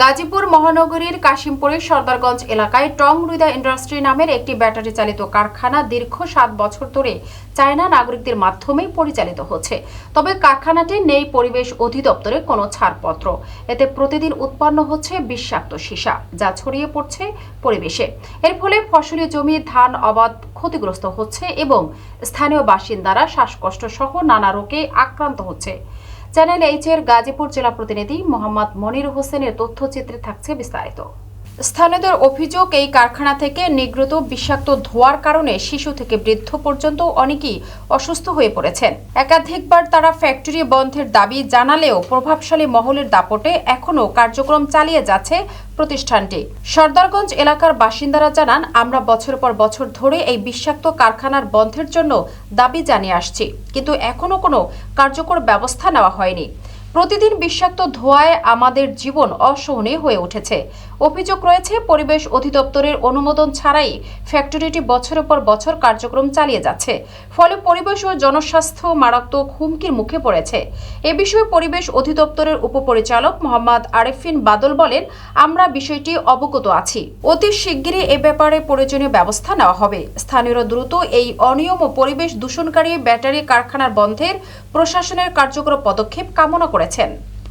গাজীপুর মহানগরীর কাশিমপুরের সর্দারগঞ্জ এলাকায় টং রুইদা ইন্ডাস্ট্রি নামের একটি ব্যাটারি চালিত কারখানা দীর্ঘ সাত বছর ধরে চায়না নাগরিকদের মাধ্যমেই পরিচালিত হচ্ছে। তবে কারখানাটি নেই পরিবেশ অধিদপ্তরে কোনো ছাড়পত্র। এতে প্রতিদিন উৎপন্ন হচ্ছে বিষাক্ত সীসা, যা ছড়িয়ে পড়ছে পরিবেশে। এর ফলে ফসলি জমি ধান অবাধ ক্ষতিগ্রস্ত হচ্ছে এবং স্থানীয় বাসিন্দারা শ্বাসকষ্ট সহ নানা রোগে আক্রান্ত হচ্ছে। চ্যানেল এইচ এর গাজীপুর জেলা প্রতিনিধি মোহাম্মদ মনির হোসেনের তথ্যচিত্রে থাকছে বিস্তারিত। স্থানীয়দের অভিযোগ, এই কারখানা থেকে নির্গত বিষাক্ত ধোঁয়ার কারণে শিশু থেকে বৃদ্ধ পর্যন্ত অনেকেই অসুস্থ হয়ে পড়েছেন। একাধিকবার তারা ফ্যাক্টরি বন্ধের দাবি জানালেও প্রভাবশালী মহলের দাপটে এখনও কার্যক্রম চালিয়ে যাচ্ছে প্রতিষ্ঠানটি। সর্দারগঞ্জ এলাকার বাসিন্দারা জানান, আমরা বছর পর বছর ধরে এই বিষাক্ত কারখানার বন্ধের জন্য দাবি জানিয়ে আসছি, কিন্তু এখনও কোনো কার্যকর ব্যবস্থা নেওয়া হয়নি। প্রতিদিন বিষাক্ত ধোঁয়ায় আমাদের জীবন অসহনীয় হয়ে উঠেছে। অভিযোগ রয়েছে, পরিবেশ অধিদপ্তরের অনুমোদন ছাড়াই ফ্যাক্টরিটি বছরের পর বছর কার্যক্রম চালিয়ে যাচ্ছে। ফলে পরিবেশ ও জনস্বাস্থ্য মারাত্মক হুমকির মুখে পড়েছে। এ বিষয়ে পরিবেশ অধিদপ্তরের উপপরিচালক মোহাম্মদ আরেফিন বাদল বলেন, আমরা বিষয়টি অবগত আছি। অতি শিগগিরই এ ব্যাপারে প্রয়োজনীয় ব্যবস্থা নেওয়া হবে। স্থানীয়রা দ্রুত এই অনিয়ম ও পরিবেশ দূষণকারী ব্যাটারি কারখানার বন্ধের প্রশাসনের কার্যকর পদক্ষেপ কামনা করেছেন।